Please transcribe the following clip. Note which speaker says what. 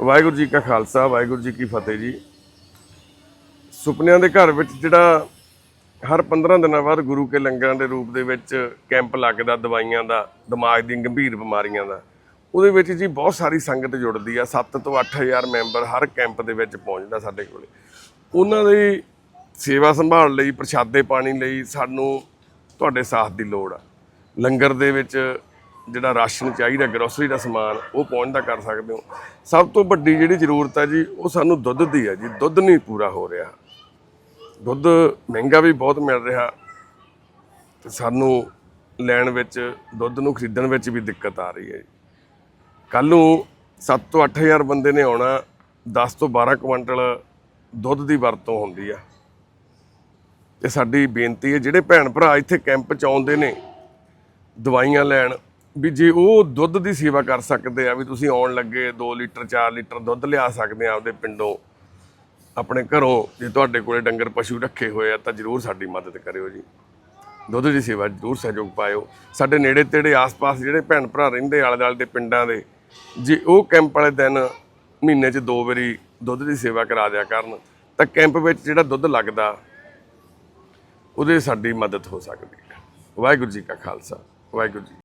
Speaker 1: ਵਾਹਿਗੁਰੂ ਜੀ ਕਾ ਖਾਲਸਾ, ਵਾਹਿਗੁਰੂ ਜੀ ਕੀ ਫਤਿਹ ਜੀ। ਸੁਪਨਿਆਂ ਦੇ ਘਰ ਵਿੱਚ ਜਿਹੜਾ ਹਰ 15 ਦਿਨਾਂ ਬਾਅਦ ਗੁਰੂ ਕੇ ਲੰਗਰਾਂ ਦੇ ਰੂਪ ਦੇ ਵਿੱਚ ਕੈਂਪ ਲੱਗਦਾ, ਦਵਾਈਆਂ ਦਾ, ਦਿਮਾਗ ਦੀਆਂ ਗੰਭੀਰ ਬਿਮਾਰੀਆਂ ਦਾ, ਉਹਦੇ ਵਿੱਚ ਜੀ ਬਹੁਤ ਸਾਰੀ ਸੰਗਤ ਜੁੜਦੀ ਆ। 7 ਤੋਂ 8000 ਮੈਂਬਰ ਹਰ ਕੈਂਪ ਦੇ ਵਿੱਚ ਪਹੁੰਚਦਾ ਸਾਡੇ ਕੋਲੇ। ਉਹਨਾਂ ਦੀ ਸੇਵਾ ਸੰਭਾਲ ਲਈ, ਪ੍ਰਸ਼ਾਦੇ ਪਾਣੀ ਲਈ ਸਾਨੂੰ ਤੁਹਾਡੇ ਸਾਥ ਦੀ ਲੋੜ ਆ। ਲੰਗਰ ਦੇ ਵਿੱਚ ਜਿਹੜਾ ਰਾਸ਼ਨ ਚਾਹੀਦਾ ਗਰੋਸਰੀ ਦਾ ਸਮਾਨ, ਉਹ ਪਹੁੰਚਦਾ ਕਰ ਸਕਦੇ ਹੋ। ਸਭ ਤੋਂ ਵੱਡੀ ਜਿਹੜੀ ਜ਼ਰੂਰਤ ਹੈ ਜੀ, ਉਹ ਸਾਨੂੰ ਦੁੱਧ ਦੀ ਹੈ ਜੀ। ਦੁੱਧ ਨਹੀਂ ਪੂਰਾ ਹੋ ਰਿਹਾ। ਦੁੱਧ ਮਹਿੰਗਾ ਵੀ ਬਹੁਤ ਮਿਲ ਰਿਹਾ। ਤੇ ਸਾਨੂੰ ਲੈਣ ਵਿੱਚ, ਦੁੱਧ ਨੂੰ ਖਰੀਦਣ ਵਿੱਚ ਵੀ ਦਿੱਕਤ ਆ ਰਹੀ ਹੈ ਕੱਲ ਨੂੰ 7 ਤੋਂ 8000 ਬੰਦੇ ਨੇ ਆਉਣਾ 10 ਤੋਂ 12 ਕੁਇੰਟਲ ਦੁੱਧ ਦੀ ਵਰਤੋਂ ਹੁੰਦੀ ਆ। ਤੇ ਸਾਡੀ ਬੇਨਤੀ ਹੈ, ਜਿਹੜੇ ਭੈਣ ਭਰਾ ਇੱਥੇ ਕੈਂਪ ਚ ਆਉਂਦੇ ਨੇ, ਦਵਾਈਆਂ ਲੈਣ ਵੀ ਜੇ ਉਹ ਦੁੱਧ ਦੀ ਸੇਵਾ ਕਰ ਸਕਦੇ ਆ, ਵੀ ਤੁਸੀਂ ਆਉਣ ਲੱਗੇ 2 ਲੀਟਰ 4 ਲੀਟਰ ਦੁੱਧ ਲਿਆ ਸਕਦੇ ਆ ਆਪਦੇ ਪਿੰਡੋਂ, ਆਪਣੇ ਘਰੋਂ, ਜੇ ਤੁਹਾਡੇ ਕੋਲੇ ਡੰਗਰ ਪਸ਼ੂ ਰੱਖੇ ਹੋਏ ਆ ਤਾਂ ਜਰੂਰ ਸਾਡੀ ਮਦਦ ਕਰਿਓ ਜੀ। ਦੁੱਧ ਦੀ ਸੇਵਾ ਜਰੂਰ ਸਹਿਯੋਗ ਪਾਇਓ। ਸਾਡੇ ਨੇੜੇ ਤੇੜੇ ਆਸ-ਪਾਸ ਜਿਹੜੇ ਭੈਣ ਭਰਾ ਰਹਿੰਦੇ ਆਲੇ ਦੁਆਲੇ ਦੇ ਪਿੰਡਾਂ ਦੇ, ਜੇ ਉਹ ਕੈਂਪ ਵਾਲੇ ਦਿਨ ਮਹੀਨੇ 'ਚ ਦੋ ਵਾਰੀ ਦੁੱਧ ਦੀ ਸੇਵਾ ਕਰਾ ਦਿਆ ਕਰਨ, ਤਾਂ ਕੈਂਪ ਵਿੱਚ ਜਿਹੜਾ ਦੁੱਧ ਲੱਗਦਾ, ਉਹਦੇ ਸਾਡੀ ਮਦਦ ਹੋ ਸਕਦੀ ਹੈ। ਵਾਹਿਗੁਰੂ ਜੀ ਕਾ ਖਾਲਸਾ, ਵਾਹਿਗੁਰੂ ਜੀ